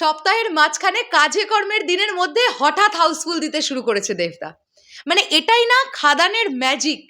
সপ্তাহের মাঝখানে কাজে কর্মের দিনের মধ্যে হঠাৎ হাউসফুল দিতে শুরু করেছে দেবদা। মানে এটাই না খাদানের ম্যাজিক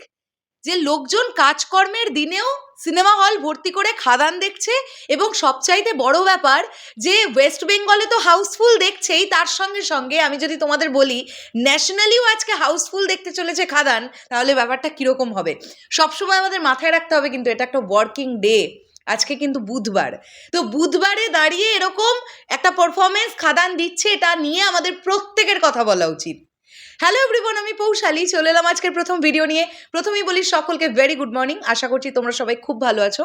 যে লোকজন কাজকর্মের দিনেও সিনেমা হল ভর্তি করে খাদান দেখছে এবং সবচাইতে বড় ব্যাপার যে ওয়েস্ট বেঙ্গলে তো হাউসফুল দেখছেই, তার সঙ্গে সঙ্গে আমি যদি তোমাদের বলি ন্যাশনালিও আজকে হাউসফুল দেখতে চলেছে খাদান, তাহলে ব্যাপারটা কীরকম হবে? সবসময় আমাদের মাথায় রাখতে হবে কিন্তু এটা একটা ওয়ার্কিং ডে আজকে কিন্তু বুধবার। তো বুধবারে দাঁড়িয়ে এরকম একটা পারফরমেন্স খাদান দিচ্ছে, এটা নিয়ে আমাদের প্রত্যেকের কথা বলা উচিত। হ্যালো এভরিবন আমি পৌশালী। চলে এলাম আজকের প্রথম ভিডিও নিয়ে। প্রথমেই বলি সকলকে ভেরি গুড মর্নিং আশা করছি তোমরা সবাই খুব ভালো আছো।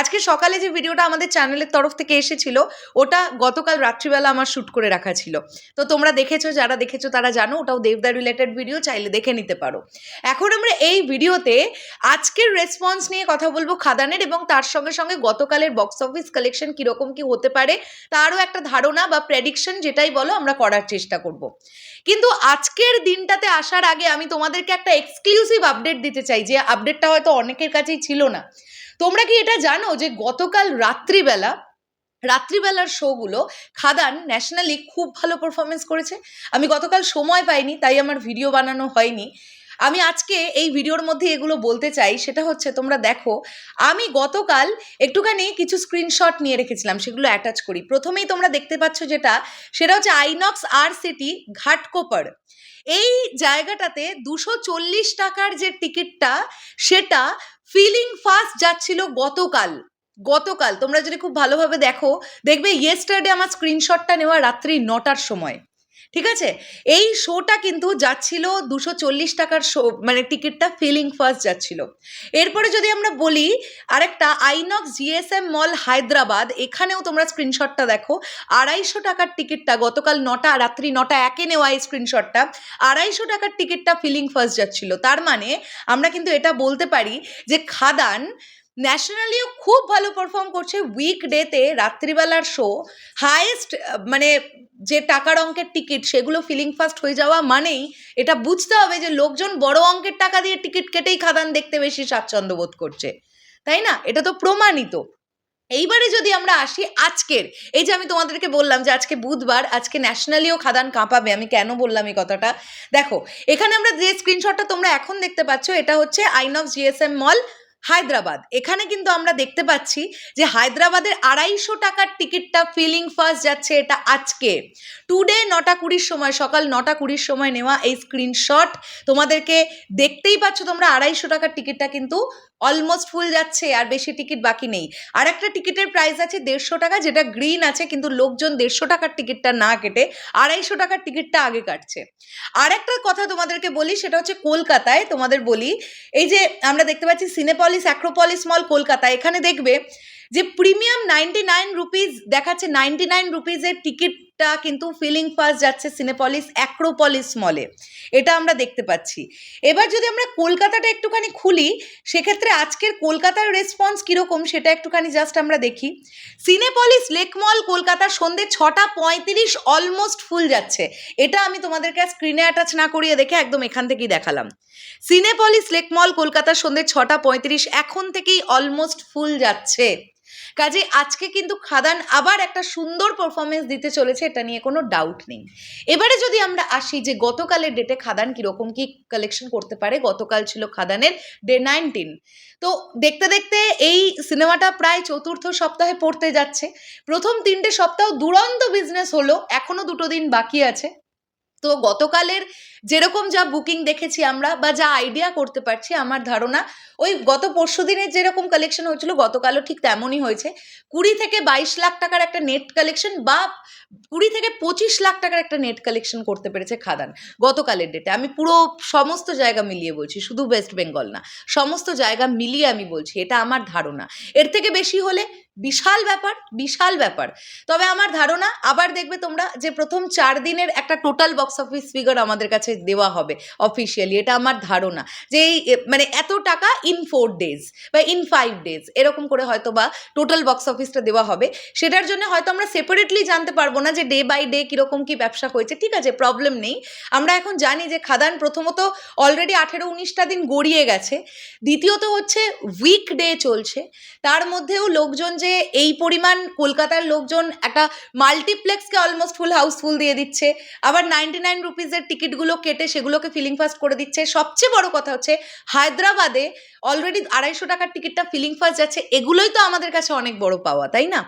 আজকে সকালে যে ভিডিওটা আমাদের চ্যানেলের তরফ থেকে এসেছিল, ওটা গতকাল রাত্রিবেলা আমার শ্যুট করে রাখা ছিল। তো তোমরা দেখেছ, যারা দেখেছ তারা জানো, ওটাও দেবদা রিলেটেড ভিডিও চাইলে দেখে নিতে পারো। এখন আমরা এই ভিডিওতে আজকের রেসপন্স নিয়ে কথা বলব খাদানের এবং তার সঙ্গে সঙ্গে গতকালের বক্স অফিস কালেকশন কীরকম কি হতে পারে, তারও একটা ধারণা বা প্রেডিকশন যেটাই বলো আমরা করার চেষ্টা করব। কিন্তু আজকের দিনটাতে আসার আগে আমি তোমাদেরকে একটা এক্সক্লুসিভ আপডেট দিতে চাই, যে আপডেটটা হয়তো অনেকের কাছেই ছিল না। তোমরা কি এটা জানো যে গতকাল রাত্রিবেলা, রাত্রিবেলার শোগুলো খাদান ন্যাশনালি খুব ভালো পারফরমেন্স করেছে। আমি গতকাল সময় পাইনি, তাই আমার ভিডিও বানানো হয়নি। আমি আজকে এই ভিডিওর মধ্যে এগুলো বলতে চাই, সেটা হচ্ছে তোমরা দেখো, আমি গতকাল একটুখানি কিছু স্ক্রিনশট নিয়ে রেখেছিলাম, সেগুলো অ্যাটাচ করি। প্রথমেই তোমরা দেখতে পাচ্ছ যেটা, সেটা হচ্ছে আইনক্স আর সিটি ঘাটকোপার এই জায়গাটাতে দুশো চল্লিশ টাকার যে টিকিটটা, সেটা ফিলিং ফাস্ট যাচ্ছিল গতকাল। গতকাল, তোমরা যদি খুব ভালোভাবে দেখো, দেখবে ইয়েস্টারডে আমার স্ক্রিনশটটা নেওয়া রাত্রি নটার সময়। ঠিক আছে? এই শোটা কিন্তু যাচ্ছিল দুশো চল্লিশ টাকার শো মানে টিকিটটা ফিলিং ফার্স্ট যাচ্ছিল। এরপরে যদি আমরা বলি, আরেকটা আইনক্স জিএসএম মল হায়দ্রাবাদ, এখানেও তোমরা স্ক্রিনশটটা দেখো। আড়াইশো টাকার টিকিটটা গতকাল নটা, রাত্রি নটা একে নেওয়া এই স্ক্রিনশটটা আড়াইশো টাকার টিকিটটা ফিলিং ফার্স্ট যাচ্ছিল। তার মানে আমরা কিন্তু এটা বলতে পারি যে খাদান ন্যাশনালিও খুব ভালো পারফর্ম করছে। উইক ডেতে রাত্রিবেলার শো হায়েস্ট মানে যে টাকার অঙ্কের টিকিট সেগুলো ফিলিং ফাস্ট হয়ে যাওয়া মানেই এটা বুঝতে হবে যে লোকজন বড় অঙ্কের টাকা দিয়ে টিকিট কেটেই খাদান দেখতে বেশি স্বাচ্ছন্দ্য বোধ করছে। তাই না? এটা তো প্রমাণিত। এইবারে যদি আমরা আসি আজকের, এই যে আমি তোমাদেরকে বললাম যে আজকে বুধবার, আজকে ন্যাশনালিও খাদান কাঁপাবে, আমি কেন বললাম এই কথাটা? দেখো, এখানে আমরা যে স্ক্রিনশটটা তোমরা এখন দেখতে পাচ্ছ, এটা হচ্ছে আইনক্স জিএসএম মল হায়দ্রাবাদ। এখানে কিন্তু আমরা দেখতে পাচ্ছি যে হায়দ্রাবাদের আড়াইশো টাকার টিকিটটা ফিলিং ফার্স্ট যাচ্ছে এটা আজকে। টুডে নটা কুড়ির সময়, সকাল নটা কুড়ির সময় নেওয়া এই স্ক্রিনশট। তোমাদেরকে দেখতেই পাচ্ছ তোমরা আড়াইশো টাকার টিকিটটা কিন্তু অলমোস্ট ফুল যাচ্ছে আর বেশি টিকিট বাকি নেই। আর একটা টিকিটের প্রাইস আছে দেড়শো টাকা, যেটা গ্রিন আছে কিন্তু লোকজন দেড়শো টাকার টিকিটটা না কেটে আড়াইশো টাকার টিকিটটা আগে কাটছে। আর একটা কথা তোমাদেরকে বলি, সেটা হচ্ছে কলকাতায় তোমাদের বলি, এই যে আমরা দেখতে পাচ্ছি সিনেপলিস অ্যাক্রোপলিস মল কলকাতা এখানে দেখবে যে প্রিমিয়াম নাইনটি নাইন রুপিস দেখাচ্ছে নাইনটি নাইন রুপিসের টিকিটটা কিন্তু ফিলিং ফার্স্ট যাচ্ছে সিনেপলিস অ্যাক্রোপলিস মলে এটা আমরা দেখতে পাচ্ছি। এবার যদি আমরা কলকাতাটা একটুখানি খুলি, সেক্ষেত্রে আজকের কলকাতার রেসপন্স কীরকম সেটা একটুখানি জাস্ট আমরা দেখি। সিনেপলিস লেক মল কলকাতা সন্ধ্যে ছটা পঁয়ত্রিশ অলমোস্ট ফুল যাচ্ছে। এটা আমি তোমাদেরকে স্ক্রিনে অ্যাটাচ না করিয়ে দেখে একদম এখান থেকেই দেখালাম। সিনেপলিস লেক মল কলকাতা সন্ধ্যে ছটা পঁয়ত্রিশ এখন থেকেই অলমোস্ট ফুল যাচ্ছে। কাজে আজকে কিন্তু খাদান আবার একটা সুন্দর পারফরমেন্স দিতে চলেছে, এটা নিয়ে কোনো ডাউট নেই। এবারে যদি আমরা আসি যে গতকালের ডেটে খাদান কীরকম কি কালেকশন করতে পারে, গতকাল ছিল খাদানের ডে নাইনটিন তো দেখতে দেখতে এই সিনেমাটা প্রায় চতুর্থ সপ্তাহে পড়তে যাচ্ছে। প্রথম তিনটে সপ্তাহ দুরন্ত বিজনেস হলো এখনও দুটো দিন বাকি আছে। তো গতকালের যেরকম যা বুকিং দেখেছি আমরা বা যা আইডিয়া করতে পারছি আমার ধারণা, ওই গত পরশু দিনের যেরকম কালেকশন হয়েছিল, গতকালও ঠিক তেমনই হয়েছে। কুড়ি থেকে বাইশ লাখ টাকার একটা নেট কালেকশন বা কুড়ি থেকে পঁচিশ লাখ টাকার একটা নেট কালেকশন করতে পেরেছে খাদান, গতকালের ডেটে আমি পুরো সমস্ত জায়গা মিলিয়ে বলছি, শুধু ওয়েস্ট বেঙ্গল না, সমস্ত জায়গা মিলিয়ে আমি বলছি, এটা আমার ধারণা। এর থেকে বেশি হলে বিশাল ব্যাপার বিশাল ব্যাপার। তবে আমার ধারণা, আবার দেখবে তোমরা যে প্রথম চার দিনের একটা টোটাল বক্স অফিস ফিগার আমাদের কাছে কাছে দেওয়া হবে অফিসিয়ালি এটা আমার ধারণা। যে এই মানে এত টাকা ইন ফোর ডেজ বা ইন ফাইভ ডেজ এরকম করে হয়তো বা টোটাল বক্স অফিসটা দেওয়া হবে। সেটার জন্য হয়তো আমরা সেপারেটলি জানতে পারব না যে ডে বাই ডে কীরকম কী ব্যবসা হয়েছে। ঠিক আছে প্রবলেম নেই। আমরা এখন জানি যে খাদান প্রথমত অলরেডি আঠেরো উনিশটা দিন গড়িয়ে গেছে। দ্বিতীয়ত হচ্ছে উইক ডে চলছে। তার মধ্যেও লোকজন যে এই পরিমাণ, কলকাতার লোকজন একটা মাল্টিপ্লেক্সকে অলমোস্ট ফুল হাউসফুল দিয়ে দিচ্ছে। আবার নাইনটি নাইন রুপিসের টিকিটগুলো কেটে সেগুলোকে ফিলিং ফাস্ট করে দিচ্ছে। সবচেয়ে বড় কথা হচ্ছে, হায়দ্রাবাদে অলরেডি আড়াইশো টাকার টিকিটটা ফিলিং ফাস্ট যাচ্ছে, এগুলোই তো আমাদের কাছে অনেক বড় পাওয়া, তাই না?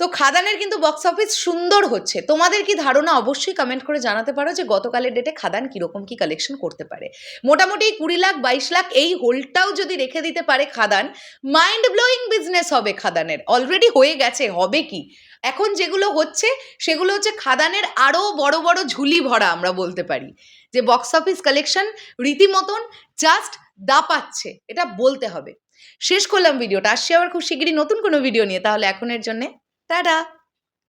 তো খাদানের কিন্তু বক্স অফিস সুন্দর হচ্ছে। তোমাদের কি ধারণা অবশ্যই কমেন্ট করে জানাতে পারো যে গতকালের ডেটে খাদান কীরকম কি কালেকশন করতে পারে। মোটামুটি কুড়ি লাখ, বাইশ লাখ, এই হোল্ডটাও যদি রেখে দিতে পারে খাদান মাইন্ড ব্লোয়িং বিজনেস হবে খাদানের। অলরেডি হয়ে গেছে, হবে কি? এখন যেগুলো হচ্ছে, সেগুলো হচ্ছে খাদানের আরও বড় বড় ঝুলি ভরা আমরা বলতে পারি। যে বক্স অফিস কালেকশন রীতিমতন জাস্ট দাপাচ্ছে, এটা বলতে হবে। শেষ করলাম ভিডিওটা, আসছি আবার খুব শিগগিরই নতুন কোনো ভিডিও নিয়ে, তাহলে এখনের জন্যে, টাটা!